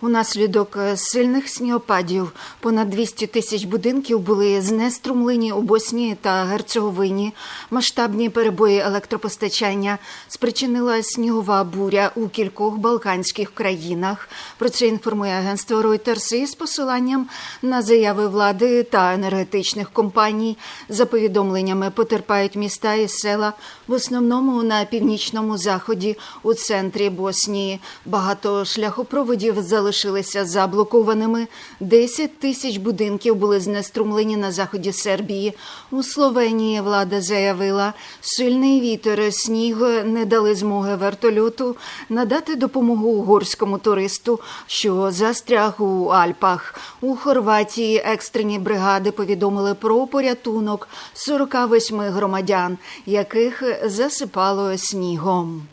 Унаслідок е, сильних снігопадів понад 200 тисяч будинків були знеструмлені у Боснії та Герцеговині. Масштабні перебої електропостачання спричинила снігова буря у кількох балканських країнах. Про це інформує агентство Reuters із посиланням на заяви влади та енергетичних компаній. За повідомленнями потерпають міста і села в основному на північному заході у центрі Боснії. Багато шляхопроводів залишилися заблокованими. 10 тисяч будинків були знеструмлені на заході Сербії. У Словенії влада заявила, сильний вітер, сніг не дали змоги вертольоту надати допомогу угорському туристу, що застряг у Альпах. У Хорватії екстрені бригади повідомили про порятунок 48 громадян, яких засипало снігом.